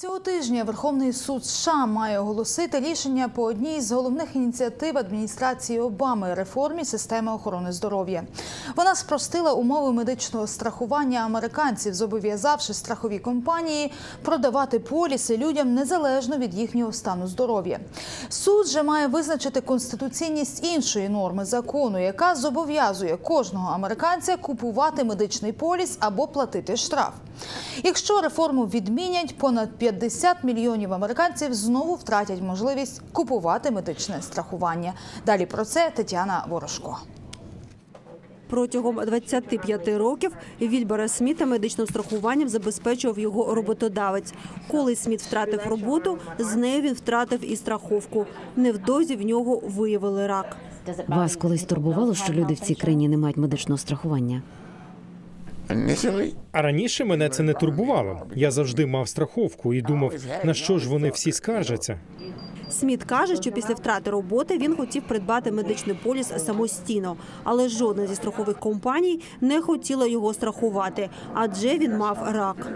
Цього тижня Верховний суд США має оголосити рішення по одній з головних ініціатив адміністрації Обами реформі системи охорони здоров'я. Вона спростила умови медичного страхування американців, зобов'язавши страхові компанії продавати поліси людям незалежно від їхнього стану здоров'я. Суд же має визначити конституційність іншої норми закону, яка зобов'язує кожного американця купувати медичний поліс або платити штраф. Якщо реформу відмінять, понад 50 мільйонів американців знову втратять можливість купувати медичне страхування. Далі про це Тетяна Ворожко. Протягом 25 років Вільбера Сміта медичним страхуванням забезпечував його роботодавець. Коли Сміт втратив роботу, з нею він втратив і страховку. Невдовзі в нього виявили рак. Вас колись турбувало, що люди в цій країні не мають медичного страхування? А раніше мене це не турбувало. Я завжди мав страховку і думав, на що ж вони всі скаржаться. Сміт каже, що після втрати роботи він хотів придбати медичний поліс самостійно, але жодна зі страхових компаній не хотіла його страхувати, адже він мав рак.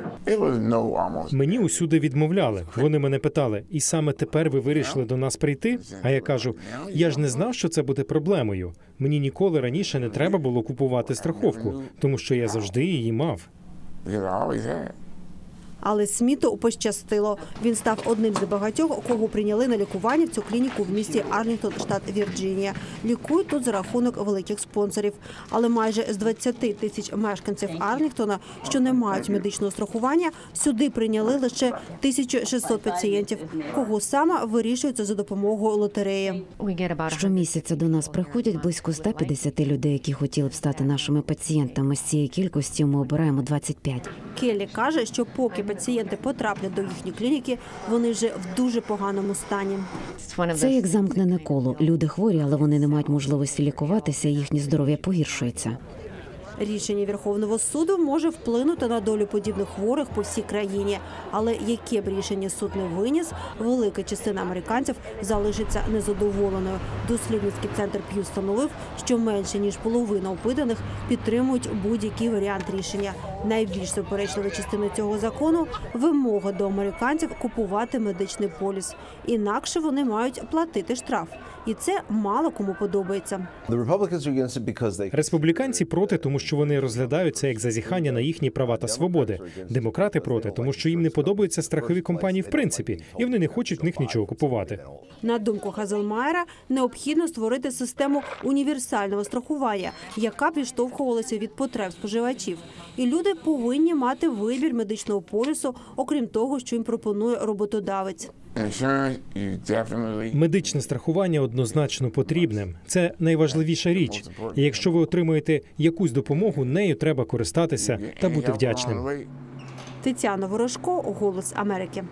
Мені усюди відмовляли. Вони мене питали, і саме тепер ви вирішили до нас прийти? А я кажу: я ж не знав, що це буде проблемою. Мені ніколи раніше не треба було купувати страховку, тому що я завжди її мав. Але Сміту пощастило. Він став одним з багатьох, кого прийняли на лікування в цю клініку в місті Арлінгтон, штат Вірджинія. Лікують тут за рахунок великих спонсорів. Але майже з 20 тисяч мешканців Арлінгтона, що не мають медичного страхування, сюди прийняли лише 1600 пацієнтів. Кого саме вирішується за допомогою лотереї. Щомісяця до нас приходять близько 150 людей, які хотіли б стати нашими пацієнтами. З цієї кількості ми обираємо 25. Келлі каже, що поки пацієнти потраплять до їхньої клініки, вони вже в дуже поганому стані. Це як замкнене коло. Люди хворі, але вони не мають можливості лікуватися. Їхнє здоров'я погіршується. Рішення Верховного суду може вплинути на долю подібних хворих по всій країні. Але яке б рішення суд не виніс, велика частина американців залишиться незадоволеною. Дослідницький центр П'ю встановив, що менше ніж половина опитаних підтримують будь-який варіант рішення. Найбільш суперечлива частина цього закону вимога до американців купувати медичний поліс. Інакше вони мають платити штраф, і це мало кому подобається. Республіканці проти, тому що вони розглядають це як зазіхання на їхні права та свободи. Демократи проти, тому що їм не подобаються страхові компанії в принципі, і вони не хочуть в них нічого купувати. На думку Хазелмайера, необхідно створити систему універсального страхування, яка б відштовхувалася від потреб споживачів. І люди повинні мати вибір медичного полісу, окрім того, що їм пропонує роботодавець. Медичне страхування однозначно потрібне. Це найважливіша річ. І якщо ви отримуєте якусь допомогу, нею треба користатися та бути вдячним. Тетяна Ворожко, Голос Америки.